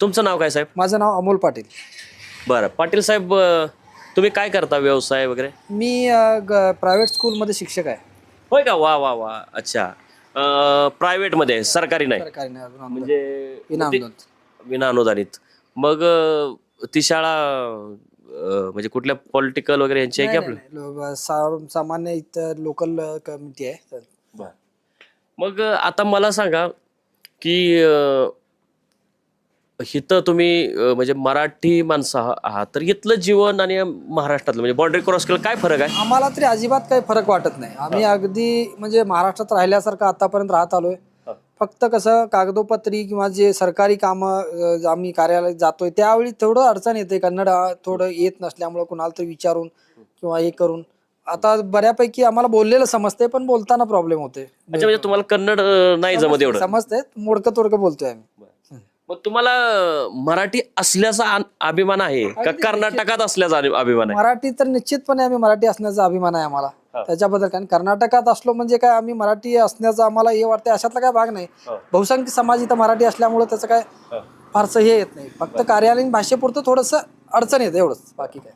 तुमचं नाव काय साहेब? माझं नाव अमोल पाटील. बरं. पाटील साहेब अं, तुम्ही काय करता व्यवसाय वगैरे? मी प्रायव्हेट स्कूलमध्ये शिक्षक आहे. होय का? वा वा वा. अच्छा. प्रायव्हेटमध्ये सरकारी नाही? सरकारी नाही अजून अनुदान. म्हणजे विना ती- अनुदान. विना अनुदानित. मग अं, ती शाळा अं, म्हणजे कुठल्या पॉलिटिकल वगैरे यांची आहे की नाही, आपलं? नाही, लो- सा- सामान्य इथं लोकल कमिटी आहे. मग अं, आता मला सांगा की अं, इथं तुम्ही अं, म्हणजे मराठी माणसं आहा- आहात. तर इथलं जीवन आणि महाराष्ट्रातलं म्हणजे बॉर्डरी क्रॉस केलं काय फरक आहे? आम्हाला तरी अजिबात काही फरक वाटत नाही. आम्ही अगदी म्हणजे महाराष्ट्रात राहिल्यासारखं आतापर्यंत राहत आलोय. हा. फक्त कसं कागदोपत्री किंवा जे सरकारी कामं अं, आम्ही कार्यालयात जातोय त्यावेळी थोडं अडचण येते. कन्नड अं, थोडं येत नसल्यामुळे कुणाला तरी विचारून किंवा हे करून. आता बऱ्यापैकी आम्हाला बोललेलं समजते पण बोलताना प्रॉब्लेम होते अच्छा म्हणजे तुम्हाला कन्नड अं, नाही जमत एवढं? समजते मोडकं तोडकं बोलतोय आम्ही. मग तुम्हाला मराठी असल्याचा अभिमान आहे का? कर्नाटकात असल्याचा अभिमान आहे? मराठी तर निश्चितपणे आम्ही मराठी असण्याचा अभिमान आहे आम्हाला. हा. त्याच्याबद्दल कारण कर्नाटकात असलो म्हणजे काय आम्ही मराठी असण्याचा आम्हाला हे वाटतं अशातला काय भाग नाही. हा. बहुसंख्य समाज इथं मराठी असल्यामुळे त्याचं काय फारसं हे येत नाही. फक्त कार्यालयीन भाषेपुरतं थोडंसं अडचण येते एवढंच. बाकी काय.